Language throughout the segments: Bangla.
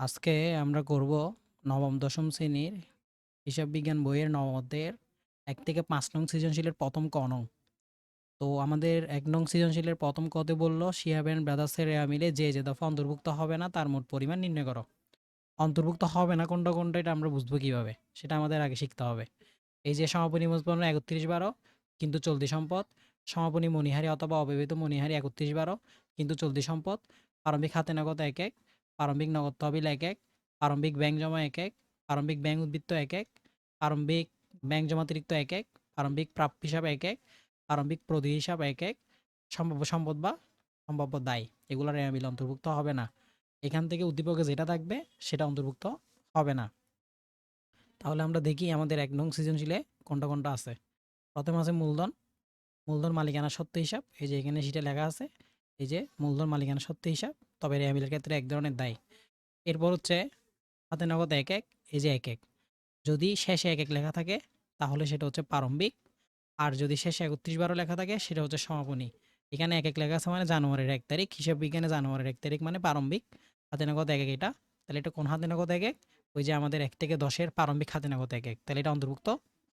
আজকে আমরা করব নবম, দশম শ্রেণির হিসাব বিজ্ঞান বইয়ের অধ্যায়ের এক থেকে পাঁচ নং সৃজনশীলের প্রথম ক নং। তো আমাদের এক নং সৃজনশীলের প্রথম কতে বলল অ্যান্ড ব্রাদার্সের রেয়া মিলে যে যে দফা অন্তর্ভুক্ত হবে না, তার মোট পরিমাণ নির্ণয় করো। অন্তর্ভুক্ত হবে না কোনটা কোনটা, এটা আমরা বুঝব কীভাবে? সেটা আমাদের আগে শিখতে হবে। এই যে সমাপনী মুজপন্ন একত্রিশ বারো, কিন্তু চলতি সম্পদ। সমাপনী মণিহারি অথবা অব্যবহৃত মণিহারি একত্রিশ বারো, কিন্তু চলতি সম্পদ। প্রারম্ভিক হাতে নগদ এক এক। প্রারম্ভিক নগদ তহবিল এক এক প্রারম্ভিক ব্যাংক জমা এক এক প্রারম্ভিক ব্যাংক উদ্বৃত্ত এক এক প্রারম্ভিক ব্যাংক জমাতিরিক্ত এক এক প্রারম্ভিক প্রাপ্য হিসাব এক এক প্রারম্ভিক প্রধি হিসাব এক এক সম্ভাব্য সম্পদ বা সম্ভাব্য দায়। এগুলো রেয়া অন্তর্ভুক্ত হবে না। এখান থেকে উদ্দীপকে যেটা থাকবে সেটা অন্তর্ভুক্ত হবে না। তাহলে আমরা দেখি আমাদের এক নং সৃজনশীলে কোনটা কোনটা আছে। প্রথম আছে মূলধন। মূলধন মালিকানা সত্য হিসাব। এই যে এখানে সেটা লেখা আছে, এই যে মূলধন মালিকানা সত্য হিসাব। তবে রেয়া মিলের ক্ষেত্রে এক ধরনের দায়। এরপর হচ্ছে, হাতে নগদ এক এক, এই যে এক এক। যদি শেষে এক এক লেখা থাকে, তাহলে সেটা হচ্ছে প্রারম্ভিক। আর যদি শেষে একত্রিশ বারো লেখা থাকে, সেটা হচ্ছে সমাপনী। এখানে এক এক লেখা আছে মানে জানুয়ারির এক তারিখ, হিসাব বিজ্ঞানে জানুয়ারির এক তারিখ মানে প্রারম্ভিক। হাতে নগদ এক এক এটা। তাহলে এটা কোন হাতে নগদ এক এক? ওই যে আমাদের এক থেকে দশের প্রারম্ভিক হাতে নগদ এক এক। তাহলে এটা অন্তর্ভুক্ত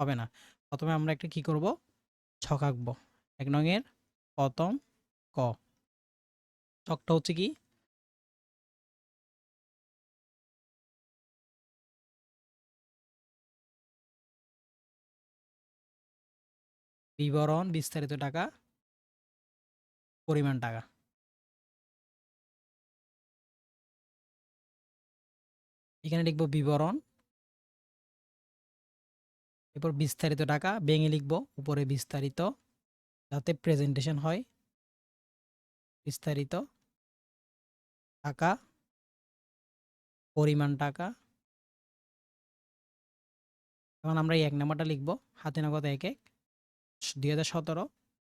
হবে না। প্রথমে আমরা একটা কি করব? ছক আঁকবো এক নঙের প্রথম ক। ছকটা হচ্ছে কি? বিবরণ, বিস্তারিত টাকা, পরিমাণ টাকা। এখানে লিখব বিবরণ। এরপর বিস্তারিত টাকা ভেঙে লিখব, উপরে বিস্তারিত, যাতে প্রেজেন্টেশন হয়। বিস্তারিত টাকা, পরিমাণ টাকা। এখন আমরা এই এক নাম্বারটা লিখব, হাতে নগদ এক এক। দুই হাজার সতেরো,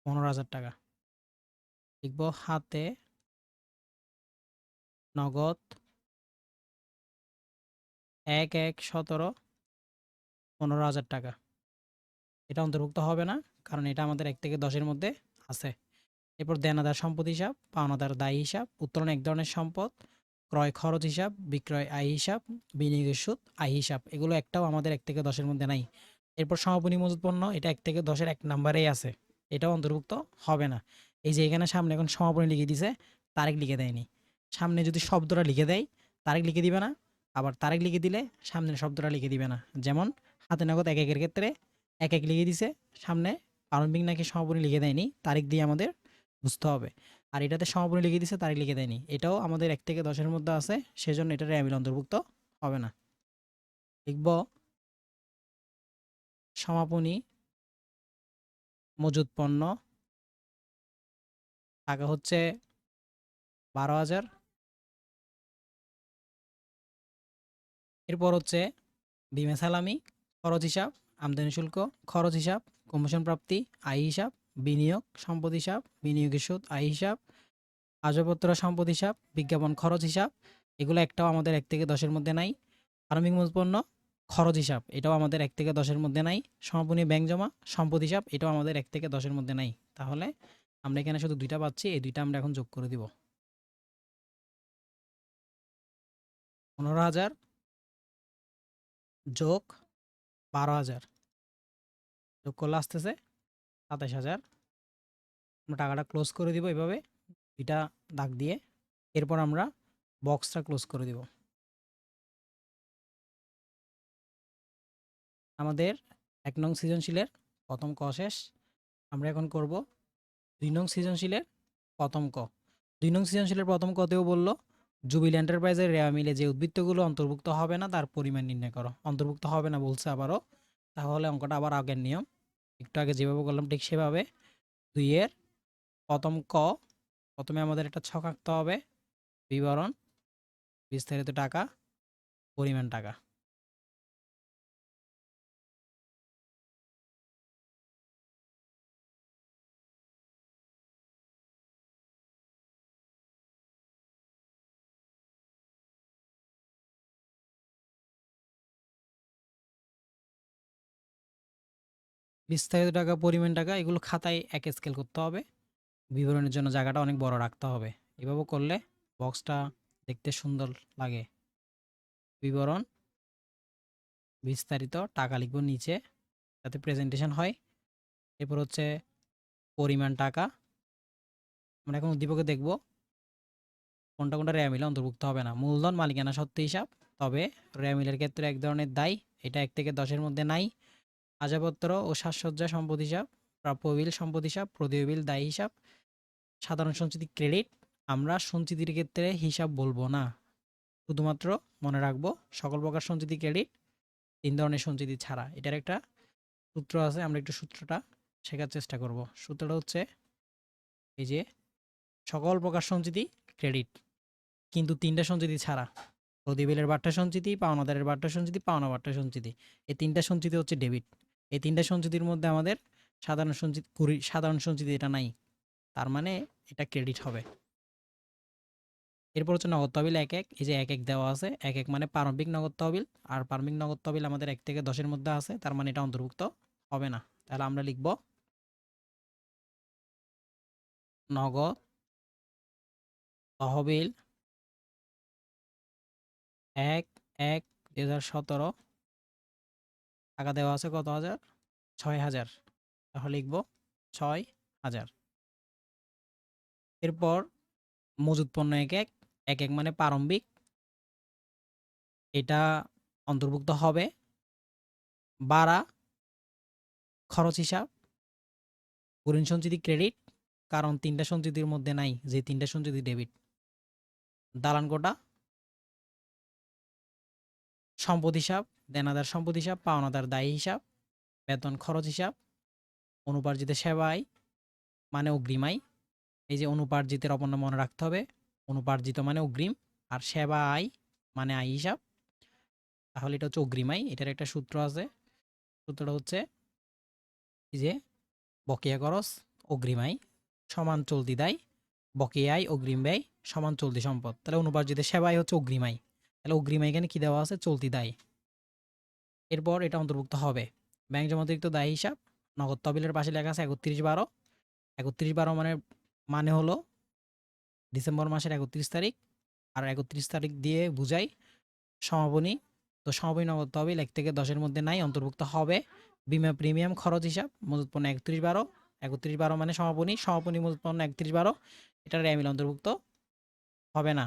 পনেরো হাজার টাকা। লিখব হাতে নগদ এক এক সতেরো, পনেরো হাজার টাকা। এটা অন্তর্ভুক্ত হবে না, কারণ এটা আমাদের এক থেকে দশের মধ্যে আছে। এরপর দেনাদার সম্পদ হিসাব পাওনাদার দায় হিসাব, উত্তোলন এক ধরনের সম্পদ, ক্রয় খরচ হিসাব, বিক্রয় আয় হিসাব, বিনিয়োগের সুদ, আয় হিসাব। এগুলো একটাও আমাদের এক থেকে দশের মধ্যে নাই। এরপর সমাপনী মজুত পণ্য, এটা এক থেকে দশের এক নাম্বারেই আছে। এটাও অন্তর্ভুক্ত হবে না। এই যে এখানে সামনে এখন সমাপনী লিখে দিছে তারিখ লিখে দেয়নি। সামনে যদি শব্দটা লিখে দেয় তারিখ লিখে দিবে না। আবার তারিখ লিখে দিলে সামনের শব্দটা লিখে দিবে না। যেমন, হাতে নগদ এক একের ক্ষেত্রে এক এক লিখে দিছে, সামনে প্রারম্ভিক নাকি সমাপনী লিখে দেয়নি তারিখ দিয়ে আমাদের বুঝতে হবে। আর এটাতে সমাপনী লিখে দিছে তারিখ লিখে দেয়নি। এটাও আমাদের এক থেকে দশের মধ্যে আছে, সেজন্য এটা র্যামিল অন্তর্ভুক্ত হবে না। লিখব সমাপনী, মজুদ পণ্য, টাকা হচ্ছে বারো হাজার। এরপর হচ্ছে বিমা সালামি, খরচ হিসাব, আমদানি শুল্ক, খরচ হিসাব, কমিশন প্রাপ্তি, আয় হিসাব, বিনিয়োগ, সম্পদ হিসাব, বিনিয়োগের সুদ, আয় হিসাব আজপত্র সম্পদ হিসাব, বিজ্ঞাপন খরচ হিসাব, এগুলো একটাও আমাদের এক থেকে দশের মধ্যে নাই। প্রারম্ভিক মূলপণ্য খরচ হিসাব, এটাও আমাদের এক থেকে দশের মধ্যে নাই। সমাপনী ব্যাংক জমা সম্পদ হিসাব, এটাও আমাদের এক থেকে দশের মধ্যে নাই। তাহলে আমরা এখানে শুধু দুইটা পাচ্ছি, এই দুইটা আমরা এখন যোগ করে দিব। পনেরো হাজার যোগ বারো হাজার। যোগ করলে আসতেছে সাতাশ হাজার। আমরা টাকাটা ক্লোজ করে দিব এভাবে এটা দাগ দিয়ে। এরপর আমরা বক্সটা ক্লোজ করে দিব। আমাদের এক নং সৃজনশীলের প্রথম ক শেষ। আমরা এখন করব দুই নং সৃজনশীলের প্রথম ক। দুই নং সৃজনশীলের প্রথম কতেও বলল, জুবিল এন্টারপ্রাইজের রেয়া মিলে যে উদ্বৃত্তগুলো অন্তর্ভুক্ত হবে না, তার পরিমাণ নির্ণয় করো। অন্তর্ভুক্ত হবে না বলছে আবারও। তাহলে অঙ্কটা আবার আগের নিয়ম। একটু আগে যেভাবে করলাম ঠিক সেভাবে। দুইয়ের প্রথম ক, প্রথমে আমাদের একটা ছক আঁকতে হবে। বিবরণ, বিস্তারিত টাকা, পরিমাণ টাকা। বিস্তারিত টাকা, পরিমাণ টাকা, এগুলো খাতায় এক স্কেল করতে হবে। বিবরণের জন্য জায়গাটা অনেক বড় রাখতে হবে। এভাবে করলে বক্সটা দেখতে সুন্দর লাগে। বিবরণ, বিস্তারিত টাকা লিখব নিচে যাতে প্রেজেন্টেশন হয়। এরপর হচ্ছে পরিমাণ টাকা। আমরা এখন উদ্দীপকে দেখব কোনটা কোনটা রেয়ামিলে অন্তর্ভুক্ত হবে না। মূলধন, মালিকানা সত্ত্ব হিসাব, তবে র্যামিলের ক্ষেত্রে এক ধরনের দায়, এটা এক থেকে দশের মধ্যে নাই। আজাপত্র ও সাজসজ্জা সম্পদ হিসাব, প্রাপ্য বিল সম্পদ হিসাব, প্রদেয় বিল দায় হিসাব, সাধারণ সঞ্চিতি ক্রেডিট, আমরা সঞ্চিতির ক্ষেত্রে হিসাব বলব না। শুধুমাত্র মনে রাখব, সকল প্রকার সঞ্চিতি ক্রেডিট তিন ধরনের সঞ্চিতি ছাড়া। এটার একটা সূত্র আছে, আমরা একটু সূত্রটা শেখার চেষ্টা করব। সূত্রটা হচ্ছে এই যে, সকল প্রকার সঞ্চিতি ক্রেডিট, কিন্তু তিনটা সঞ্চিতি ছাড়া। প্রতিবিলের বার্তা সঞ্চিতি, পাওনাদারের বার্তা সঞ্চিতি, পাওনা বার্তা সঞ্চিতি। এই তিনটা সঞ্চিতি হচ্ছে ডেবিট। এই তিনটা সঞ্চিতির মধ্যে আমাদের সাধারণ সঞ্চিত কুড়ি সাধারণ সঞ্চিতি এটা নাই। তার মানে এটা ক্রেডিট হবে। এরপর হচ্ছে নগদ তহবিল এক এক, এই যে এক এক দেওয়া আছে, এক এক মানে প্রারম্ভিক নগদ তহবিল, আর প্রারম্ভিক নগদ তহবিল আমাদের এক থেকে দশের মধ্যে আছে, তার মানে এটা অন্তর্ভুক্ত হবে না। তাহলে আমরা লিখব নগদ তহবিল এক এক দু হাজার সতেরো টাকা দেওয়া আছে কত হাজার? ছয় হাজার। তাহলে লিখব ছয় হাজার। এরপর মজুদ পণ্য এক এক এক এক মানে প্রারম্ভিক। এটা অন্তর্ভুক্ত হবে বাড়া খরচ হিসাব, ঋণ সঞ্চিতি, ক্রেডিট। কারণ তিনটা সঞ্চিতির মধ্যে নাই, যে তিনটা সঞ্চিতি ডেবিট। দালান কোটা, সম্পদ হিসাব দেনাদার সম্পদ হিসাব, পাওনাদার দায়ী হিসাব, বেতন খরচ হিসাব, অনুপার্জিত সেবায় মানে অগ্রিমাই এই যে অনুপার্জিতের অপর নাম মনে রাখতে হবে। অনুপার্জিত মানে অগ্রিম আর সেবা আয় মানে আয় হিসাব। তাহলে এটা হচ্ছে অগ্রিমাই এটার একটা সূত্র আছে। সূত্রটা হচ্ছে যে বকেয়া খরচ অগ্রিমাই সমান চলতি দায়। বকেয়া আয়, অগ্রিম ব্যয়, সমান চলতি সম্পদ। তাহলে অনুপার্জিত সেবাই হচ্ছে অগ্রিমাই তাহলে অগ্রিমাই এখানে কী দেওয়া আছে? চলতি দায়। এরপর এটা অন্তর্ভুক্ত হবে। ব্যাংক জমাতিরিক্ত দায় হিসাব, নগদ তহবিলের পাশে লেখা আছে একত্রিশ বারো। একত্রিশ বারো মানে মানে হলো ডিসেম্বর মাসের একত্রিশ তারিখ। আর একত্রিশ তারিখ দিয়ে বুঝাই সমাপনী। তো সমাপনী নগদ তহবিল এক থেকে দশের মধ্যে নাই, অন্তর্ভুক্ত হবে বিমা প্রিমিয়াম খরচ হিসাব মজুত পণ্য একত্রিশ বারো। একত্রিশ বারো মানে সমাপনী সমাপনী মজুত পণ্য একত্রিশ বারো। এটা র্যামিল অন্তর্ভুক্ত হবে না।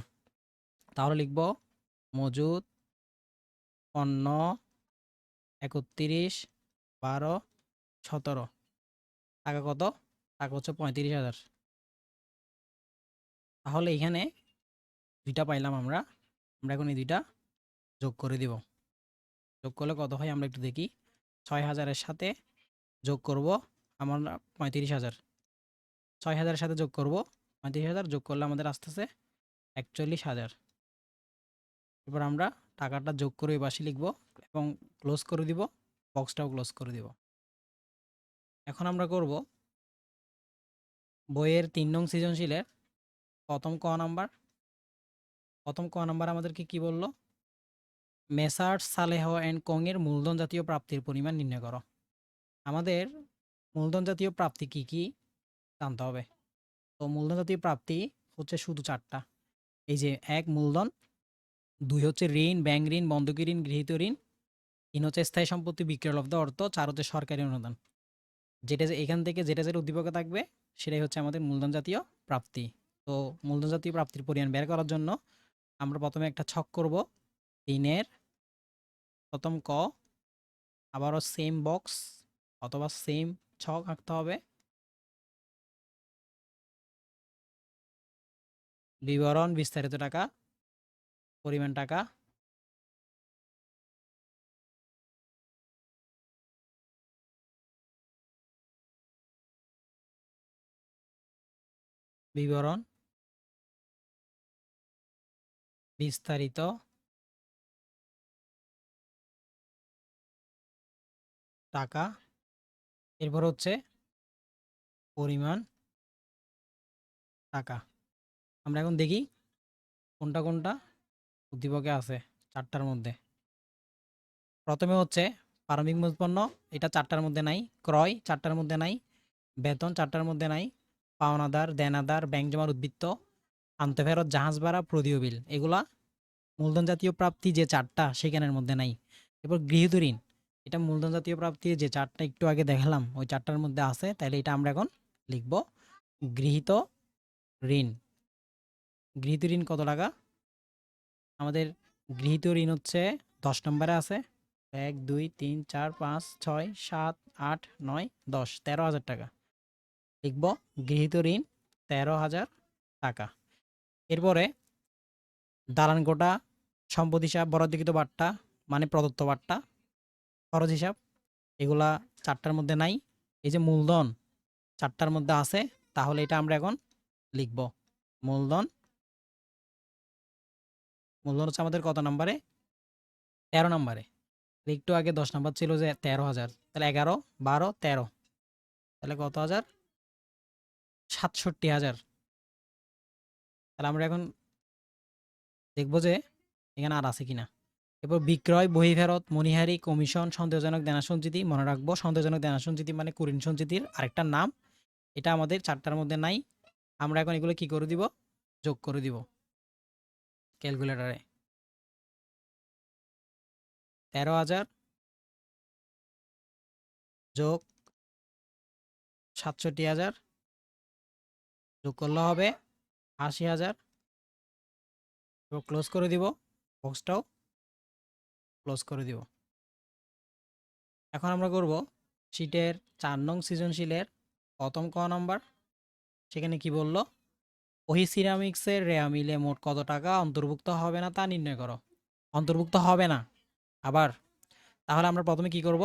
তাহলে লিখব মজুদ পণ্য একত্রিশ, বারো, সতেরো। টাকা কত? টাকা হচ্ছে পঁয়ত্রিশ হাজার। তাহলে এখানে দুইটা পাইলাম আমরা। আমরা এখন এই দুইটা যোগ করে দিব। যোগ করলে কত হয়? আমরা একটু দেখি। ছয় হাজারের সাথে যোগ করব আমার পঁয়ত্রিশ হাজার। ছয় হাজারের সাথে যোগ করব পঁয়ত্রিশ হাজার। যোগ করলে আমাদের আসতেছে একচল্লিশ হাজার। এবার আমরা টাকাটা যোগ করে এই পাশে লিখব। এবং ক্লোজ করে দিব বক্সটাও ক্লোজ করে দিব। এখন আমরা করব বইয়ের তিন নং সৃজনশীলের প্রথম ক নাম্বার। প্রথম ক নাম্বার আমাদেরকে কি বলল? মেসার্স সালেহ অ্যান্ড কংয়ের মূলধন জাতীয় প্রাপ্তির পরিমাণ নির্ণয় করো। আমাদের মূলধন জাতীয় প্রাপ্তি কি কি? জানতে হবে। তো মূলধন জাতীয় প্রাপ্তি হচ্ছে শুধু চারটা। এই যে এক মূলধন, দুই হচ্ছে ঋণ, ব্যাংক ঋণ, বন্ধকি ঋণ, গৃহীত ঋণ তিন হচ্ছে স্থায়ী সম্পত্তি বিক্রয়লব্ধ অর্থ চার হচ্ছে সরকারি অনুদান। যেটা যে এখান থেকে যেটা যেটা উদ্দীপকে থাকবে, সেটাই হচ্ছে আমাদের মূলধন জাতীয় প্রাপ্তি। তো মূলধন জাতীয় প্রাপ্তির পরিমাণ বের করার জন্য আমরা প্রথমে একটা ছক করব, তিনের প্রথম ক, আবারও সেম বক্স অথবা সেম ছক আঁকতে হবে। বিবরণ, বিস্তারিত টাকা, পরিমাণ টাকা বিবরণ বিস্তারিত টাকা, এরপর হচ্ছে পরিমাণ টাকা। আমরা এখন দেখি কোনটা কোনটা উদ্দীপকে আছে চারটার মধ্যে। প্রথমে হচ্ছে প্রারম্ভিক মূলপণ্য এটা চারটার মধ্যে নাই, ক্রয় চারটার মধ্যে নাই, বেতন চারটার মধ্যে নাই পাওনাদার, দেনাদার, ব্যাংক জমার উদ্বৃত্ত, আন্তঃফেরত জাহাজ ভাড়া, প্রদীয় বিল, এগুলা মূলধন জাতীয় প্রাপ্তি যে চারটা সেখানের মধ্যে নাই। এরপর গৃহীত ঋণ, এটা মূলধন জাতীয় প্রাপ্তি যে চারটা একটু আগে দেখালাম, ওই চারটার মধ্যে আছে তাহলে এটা আমরা এখন লিখব গৃহীত ঋণ। গৃহীত ঋণ কত টাকা? আমাদের গৃহীত ঋণ হচ্ছে দশ নম্বরে আছে, এক, দুই, তিন, চার, পাঁচ, ছয়, সাত, আট, নয়, দশ, তেরো হাজার টাকা। লিখব গৃহীত ঋণ তেরো হাজার টাকা। এরপরে দালান কোটা সম্পদ হিসাব, বরাদ্দকৃত বার্তা মানে প্রদত্ত বার্তা খরচ হিসাব, এগুলা চারটার মধ্যে নাই। এই যে মূলধন চারটার মধ্যে আছে, তাহলে এটা আমরা এখন লিখব। মূলধন মূলধন হচ্ছে আমাদের কত নম্বরে? তেরো নম্বরে। একটু আগে দশ নম্বর ছিল যে তেরো হাজার, তাহলে এগারো, বারো, তেরো, তাহলে কত হাজার? সাতষট্টি হাজার। তাহলে আমরা এখন দেখব যে এখানে আর আছে কিনা। এরপর বিক্রয় বহি ফেরত মণিহারি, কমিশন, সন্দেহজনক দেনা সঞ্চিতি মনে রাখব, সন্দেহজনক দেনা সঞ্চিতি মানে কুরিন সঞ্চিতির আরেকটা নাম। এটা আমাদের চারটার মধ্যে নাই। আমরা এখন এগুলো কি করে দিব? যোগ করে দিব ক্যালকুলেটারে। তেরো হাজার যোগ সাতষট্টি হাজার যোগ করলে হবে আশি হাজার। ক্লোজ করে দিব বক্সটাও ক্লোজ করে দিব। এখন আমরা করব শিটের চার নং সৃজনশীলের প্রথম ক নম্বর সেখানে কি বলল? ওহি সিরামিক্সের রেয়া মিলে মোট কত টাকা? অন্তর্ভুক্ত হবে না তা নির্ণয় করো। অন্তর্ভুক্ত হবে না। আবার তাহলে আমরা প্রথমে কি করব?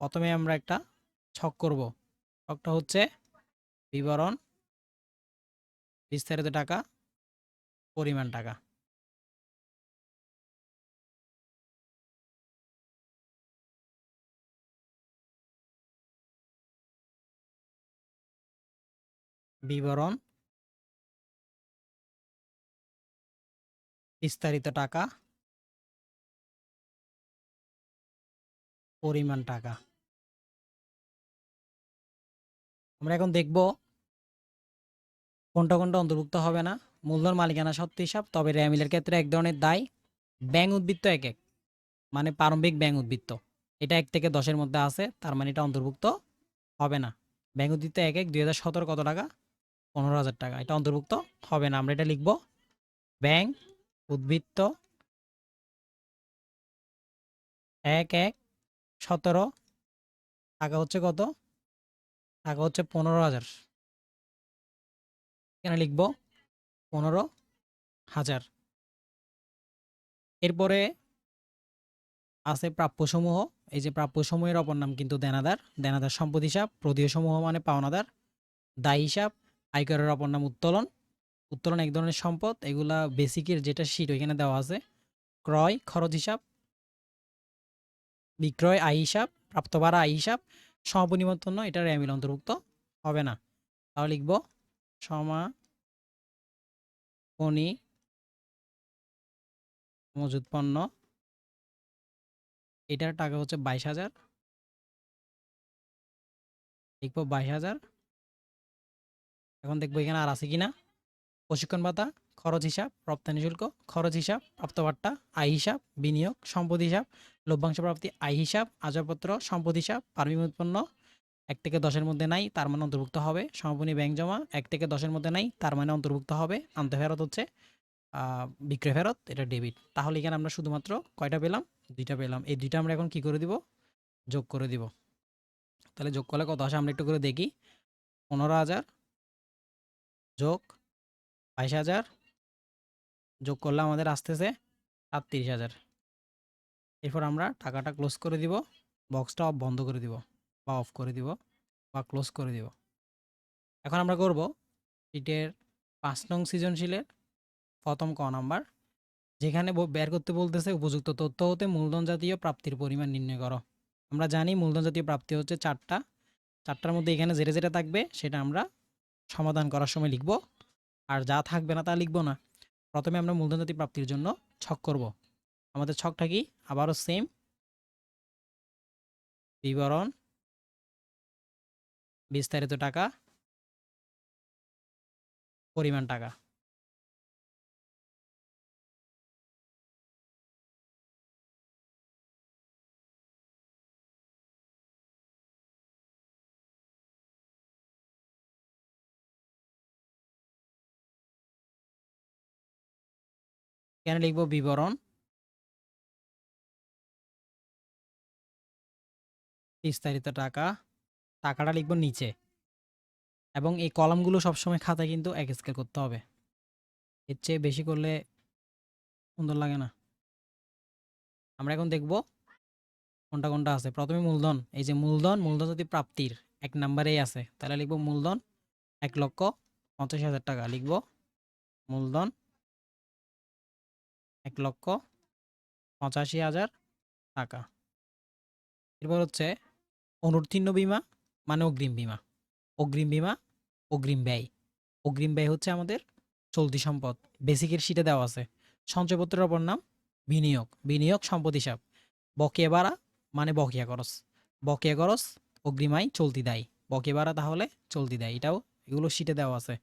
প্রথমে আমরা একটা ছক করব। ছকটা হচ্ছে বিবরণ বিস্তারিত টাকা পরিমাণ টাকা। বিবরণ। বিস্তারিত টাকা। পরিমাণ টাকা। আমরা এখন দেখব কোনটা কোনটা অন্তর্ভুক্ত হবে না? মূলধন, মালিকানা সত্ত্ব হিসাব, তবে র্যামিলের ক্ষেত্রে এক ধরনের দায়। ব্যাংক উদ্বৃত্ত এক এক মানে প্রারম্ভিক ব্যাংক উদ্বৃত্ত। এটা এক থেকে দশের মধ্যে আছে, তার মানে এটা অন্তর্ভুক্ত হবে না। ব্যাংক উদ্বৃত্ত এক এক, দুই হাজার কত টাকা? পনেরো হাজার টাকা। এটা অন্তর্ভুক্ত হবে না। আমরা এটা লিখব। ব্যাংক উদ্বৃত্ত এক এক, সতেরো, টাকা হচ্ছে কত? টাকা হচ্ছে পনেরো হাজার। এখানে লিখব পনেরো হাজার। এরপরে আছে প্রাপ্যসমূহ। এই যে প্রাপ্যসমূহের অপর নাম কিন্তু দেনাদার। দেনাদার সম্পদ হিসাব প্রদীয় সমূহ মানে পাওনাদার। দায় হিসাব, আয়করের অপর নাম উত্তোলন। উত্তোলন এক ধরনের সম্পদ, এগুলা বেসিকের যেটা শীট ওইখানে দেওয়া আছে। ক্রয়, খরচ হিসাব। বিক্রয়, আয় হিসাব। প্রাপ্ত ভাড়া, আয় হিসাব। সমাপনিমন্তন্য এটা র্যামিল অন্তর্ভুক্ত। হবে না। তাহলে লিখব সমাপনী মজুদ পণ্য। এটার টাকা হচ্ছে বাইশ হাজার। লিখব বাইশ হাজার। এখন দেখব এখানে আর আছে কিনা। প্রশিক্ষণ ভাতা, খরচ হিসাব, রপ্তানি শুল্ক, খরচ হিসাব প্রাপ্তবার্তা আয় হিসাব, বিনিয়োগ সম্পদ হিসাব, লভ্যাংশ প্রাপ্তি, আয় হিসাব আজারপত্র সম্পদ হিসাব পারমিক উৎপন্ন এক থেকে দশের মধ্যে নাই, তার মানে অন্তর্ভুক্ত হবে। সমাপনী ব্যাংক জমা, এক থেকে দশের মধ্যে নাই, তার মানে অন্তর্ভুক্ত হবে। আনতে ফেরত হচ্ছে বিক্রয় ফেরত, এটা ডেবিট তাহলে এখানে আমরা শুধুমাত্র কয়টা পেলাম? দুইটা পেলাম। এই দুইটা আমরা এখন কি করে দিব? যোগ করে দিব। তাহলে যোগ করলে কত আসে? আমরা একটু করে দেখি। পনেরো হাজার যোগ বাইশ হাজার, যোগ করলে আমাদের আসতেছে সাতত্রিশ হাজার। এরপর আমরা টাকাটা ক্লোজ করে দিব বক্সটা অফ বন্ধ করে দিব। বা অফ করে দিব বা ক্লোজ করে দিব। এখন আমরা করব সিটের পাঁচ নং সৃজনশীলের প্রথম ক নাম্বার। যেখানে বের করতে বলতেছে উপযুক্ত তথ্য হতে মূলধন জাতীয় প্রাপ্তির পরিমাণ নির্ণয় করো। আমরা জানি মূলধন জাতীয় প্রাপ্তি হচ্ছে চারটা। চারটার মধ্যে এখানে যেটা যেটা থাকবে সেটা আমরা সমাধান করার সময় লিখব। আর যা থাকবে না তা লিখব না। প্রথমে আমরা মূলধন জাতীয় প্রাপ্তির জন্য ছক করব। আমাদের ছকটা কি? আবারও সেম বিবরণ বিস্তারিত টাকা পরিমাণ টাকা। এখানে লিখব বিবরণ? বিস্তারিত টাকা। টাকাটা লিখব নিচে। এবং এই কলামগুলো সবসময় খাতায় কিন্তু এক স্কেল করতে হবে। এর চেয়ে বেশি করলে সুন্দর লাগে না। আমরা এখন দেখব কোনটা কোনটা আছে। প্রথমে মূলধন। এই যে মূলধন মূলধন যদি প্রাপ্তির এক নাম্বারেই আছে, তাহলে লিখব মূলধন এক লক্ষ পঞ্চাশ হাজার টাকা। লিখব মূলধন এক লক্ষ পঁচাশি হাজার টাকা। এরপর হচ্ছে অনুত্তীর্ণ বিমা। মানে অগ্রিম বিমা। অগ্রিম বিমা, অগ্রিম ব্যয়। অগ্রিম ব্যয় হচ্ছে আমাদের চলতি সম্পদ। বেসিকের শিটে দেওয়া আছে। সঞ্চয়পত্রের অপর নাম বিনিয়োগ। বিনিয়োগ সম্পদ হিসাব। বকেয়া বাড়া মানে বকেয়া খরচ। বকেয়া খরচ অগ্রিম আয় চলতি দায়। বকেয়া বাড়া তাহলে চলতি দায়। এটাও এগুলো শিটে দেওয়া আছে।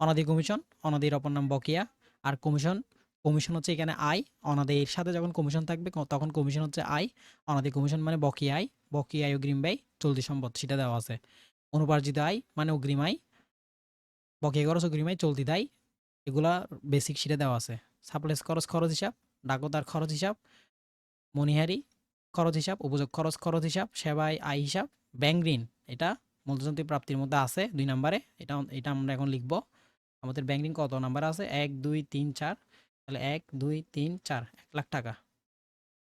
অনাদি কমিশন, অনাদির অপর নাম বকেয়া। আর কমিশন কমিশন হচ্ছে এখানে আয় অনাদি এর সাথে যখন কমিশন থাকবে তখন কমিশন হচ্ছে আয় অনাদি কমিশন মানে বকেয়া আয় বকেয়া আয় অগ্রিম ব্যয়, চলতি সম্পদ, সেটা দেওয়া আছে। অনুপার্জিত আয় মানে অগ্রিম আয় বকেয়া খরচ, অগ্রিম আয় চলতি দায়, এগুলা বেসিক শিটে দেওয়া আছে। সাপ্লাইস খরচ খরচ হিসাব ডাকতার খরচ হিসাব, মনিহারি খরচ হিসাব, উপযোগ খরচ খরচ হিসাব, সেবায় আয় হিসাব ব্যাংক ঋণ, এটা মূলধনতি প্রাপ্তির মধ্যে আছে দুই নম্বরে, এটা এটা আমরা এখন লিখব। আমাদের ব্যাংক ঋণ কত নাম্বার আছে? এক, দুই, তিন, চার তাহলে এক, দুই, তিন, চার, এক লাখ টাকা।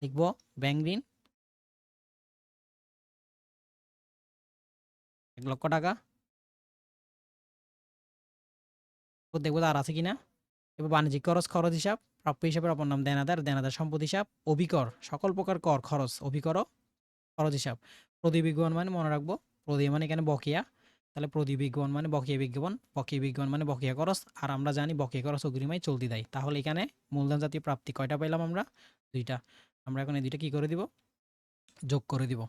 লিখব ব্যাংক ঋণ। এক লক্ষ টাকা। দেখব আর আছে কিনা। এবার বাণিজ্যিক খরচ খরচ হিসাব। প্রাপ্য হিসাবের অপর নাম দেনাদার দেনাদার সম্পদ হিসাব, অভিকর, সকল প্রকার কর খরচ, অভিকর, খরচ হিসাব। প্রতিবিজ্ঞাপন মানে মনে রাখব। প্রতি মানে এখানে বকেয়া। তাহলে প্রতিবিজ্ঞাপন মানে বকেয়া বিজ্ঞাপন বকেয়া বিজ্ঞাপন মানে বকেয়া খরচ। আর আমরা জানি বকেয়া খরচ অগ্রিমায় চলতি দেয়। তাহলে এখানে মূলধন জাতীয় প্রাপ্তি কয়টা পাইলাম আমরা? দুইটা। আমরা এখন এই দুইটা কি করে দিব? যোগ করে দিব।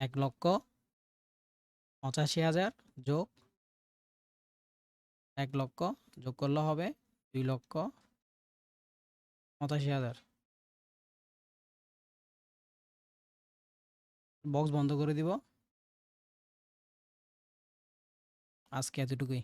এক লক্ষ পঁচাশি হাজার যোগ এক লক্ষ যোগ করলে হবে দুই লক্ষ পঁচাশি হাজার। বক্স বন্ধ করে দিব। আজকে এতটুকুই।